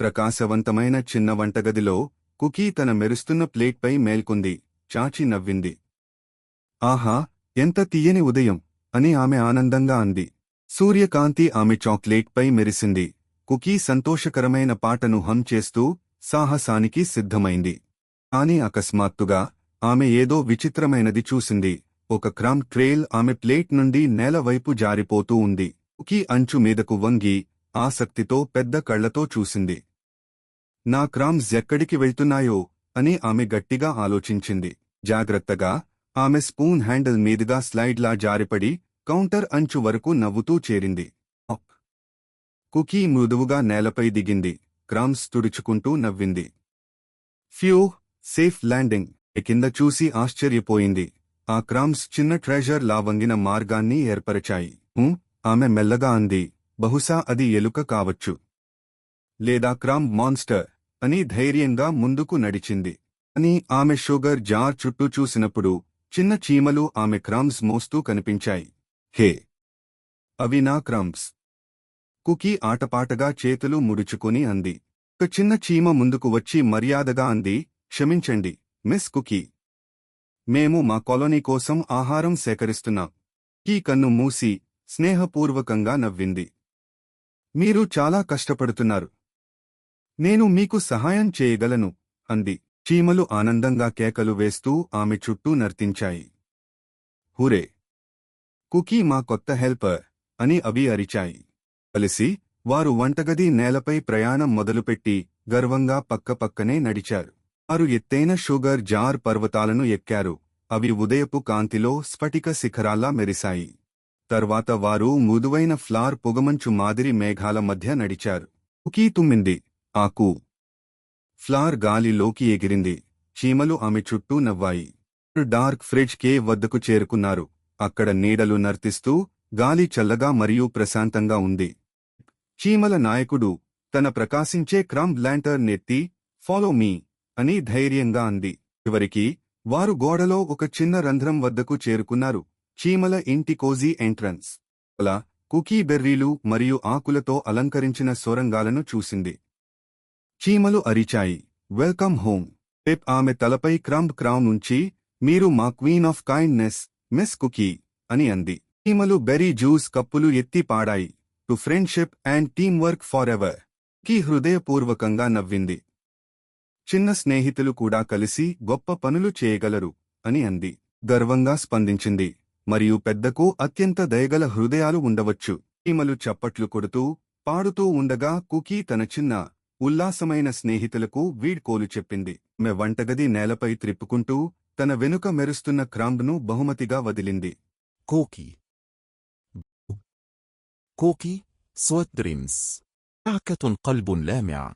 ప్రకాశవంతమైన చిన్న వంటగదిలో కుకీ తన మెరుస్తున్న ప్లేట్పై మేల్కొంది చాచి నవ్వింది. ఆహా ఎంత తీయని ఉదయం! అని ఆమె ఆనందంగా అంది. సూర్యకాంతి ఆమె చాక్లెట్పై మెరిసింది. కుకీ సంతోషకరమైన పాటను హం చేస్తూ సాహసానికి సిద్ధమైంది. కాని అకస్మాత్తుగా ఆమె ఏదో విచిత్రమైనది చూసింది. ఒక క్రమ్ ట్రేల్ ఆమె ప్లేట్ నుండి నేలవైపు జారిపోతూ ఉంది. కుకీ అంచు మీదకు వంగి ఆసక్తితో పెద్ద కళ్ళతో చూసింది. నా క్రామ్స్ ఎక్కడికి వెళ్తున్నాయో అని ఆమె గట్టిగా ఆలోచించింది. జాగ్రత్తగా ఆమె స్పూన్ హ్యాండిల్ మీదుగా స్లైడ్లా జారిపడి కౌంటర్ అంచు వరకు నవ్వుతూ చేరింది. కుకీ మృదువుగా నేలపై దిగింది. క్రామ్స్ తుడుచుకుంటూ నవ్వింది. Phew safe landing. కింద చూసి ఆశ్చర్యపోయింది. ఆ క్రామ్స్ చిన్న ట్రెజర్ లా వంగిన మార్గాన్ని ఏర్పరచాయి. ఆమె మెల్లగా అంది. బహుశా అది ఎలుక కావచ్చు. లేదా క్రామ్ మాన్స్టర్ అని ధైర్యంగా ముందుకు నడిచింది. అని ఆమె షుగర్ జార్ చుట్టూ చూసినప్పుడు చిన్న చీమలు ఆమె క్రామ్స్ మోస్తూ కనిపించాయి. హే! అవి నా క్రామ్స్. కుకీ ఆటపాటగా చేతులు ముడుచుకుని అంది. ఒక చిన్న చీమ ముందుకు వచ్చి మర్యాదగా అంది క్షమించండి మిస్ కుకీ. మేము మా కాలనీ కోసం ఆహారం సేకరిస్తున్నాం. కీ కన్ను మూసి స్నేహపూర్వకంగా నవ్వింది. మీరు చాలా కష్టపడుతున్నారు. నేను మీకు సహాయం చేయగలను అంది. చీమలు ఆనందంగా కేకలు వేస్తూ ఆమె చుట్టూ నర్తించాయి. హురే! కుకీ మా కొత్త హెల్పర్ అని అవి అరిచాయి. కలిసి వారు వంటగది నేలపై ప్రయాణం మొదలుపెట్టి గర్వంగా పక్కపక్కనే నడిచారు. వారు ఎత్తైన షుగర్ జార్ పర్వతాలను ఎక్కారు. అవి ఉదయపు కాంతిలో స్ఫటిక శిఖరాల్లా మెరిశాయి. తర్వాత వారు మృదువైన ఫ్లార్ పొగమంచు మాదిరి మేఘాల మధ్య నడిచారు. కుకీ తుమ్మింది. ఆకు. ఫ్లార్ గాలిలోకి ఎగిరింది. చీమలు ఆమె చుట్టూ నవ్వాయి. డార్క్ ఫ్రిడ్జ్ కే వద్దకు చేరుకున్నారు. అక్కడ నీడలు నర్తిస్తూ గాలి చల్లగా మరియు ప్రశాంతంగా ఉంది. చీమల నాయకుడు తన ప్రకాశించే క్రమ్ ల్యాంటర్ నెత్తి ఫాలో మీ అని ధైర్యంగా అంది. చివరికి వారు గోడలో ఒక చిన్న రంధ్రం వద్దకు చేరుకున్నారు. చీమల ఇంటి కోజీ ఎంట్రన్స్. అలా కుకీ బెర్రీలు మరియు ఆకులతో అలంకరించిన సొరంగాలను చూసింది. చీమలు అరిచాయి. వెల్కమ్ హోమ్ పిప్ ఆమె తలపై క్రంబ్ క్రౌన్ ఉంచి మీరు మా queen of kindness Miss Cookie అని అంది. చీమలు బెరీ జ్యూస్ కప్పులు ఎత్తి పాడాయి. To friendship and team work forever key హృదయపూర్వకంగా నవ్వింది. చిన్న స్నేహితులు కూడా కలిసి గొప్ప పనులు చేయగలరు అని అంది. గర్వంగా స్పందించింది. మరియు పెద్దకు అత్యంత దయగల హృదయాలు ఉండవచ్చు. చీమలు చప్పట్లు కొడుతూ పాడుతూ ఉండగా కుకీ తన చిన్న ఉల్లాసమైన స్నేహితులకు వీడ్కోలు చెప్పింది మె వంటగది నేలపై త్రిప్పుకుంటూ తన వెనుక మెరుస్తున్న క్రాంబ్ను బహుమతిగా వదిలింది كوكي كوكي سويت دريمز دعكة قلب لامع